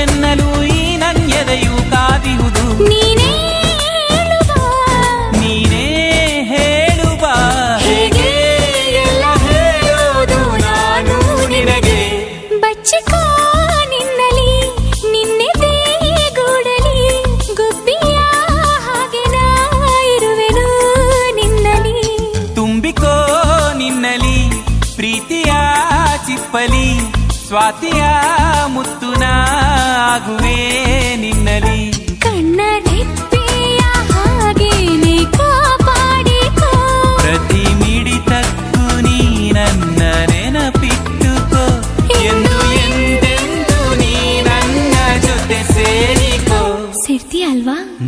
ಎನ್ನಲು ಈ ನನ್ಯದೆಯು ಕಾದಿಹುದು ನೀನೇ ಹೇಳುವ. ನೀನೇ ಹೇಳುವ. ಹೇಗೆ ಎಲ್ಲ ಹೇಳೋದು ನಾನು ನಿನಗೆ. ಬಚ್ಚಿಕೋ ನಿನ್ನಲಿ ನಿನ್ನೆದೆ ಗೂಡಲಿ ಗುಬ್ಬಿಯ ಹಾಗೆ ನಾ ಇರುವೆನು ನಿನ್ನಲಿ ತುಂಬಿಕೋ ನಿನ್ನಲಿ ಪ್ರೀತಿಯ ಸ್ವಾತಿಯ ಮುತ್ತುನಾಗುವೆ ನಿನ್ನಲಿ ಕಣ್ಣರೆಪ್ಪಿಯ ಹಾಗೇನೆ ಕಾಪಾಡಿಕೋ. ಪ್ರತಿ ಮಿಡಿತಕ್ಕೂ ನೀ ನನ್ನ ನೆನಪಿಟ್ಟುಕೋ. ಎಂದು ಎಂದೆಂದು ನೀ ನನ್ನ ಜೊತೆ ಸೇರಿಕೋ. ಸೇರ್ತಿ ಅಲ್ವಾ?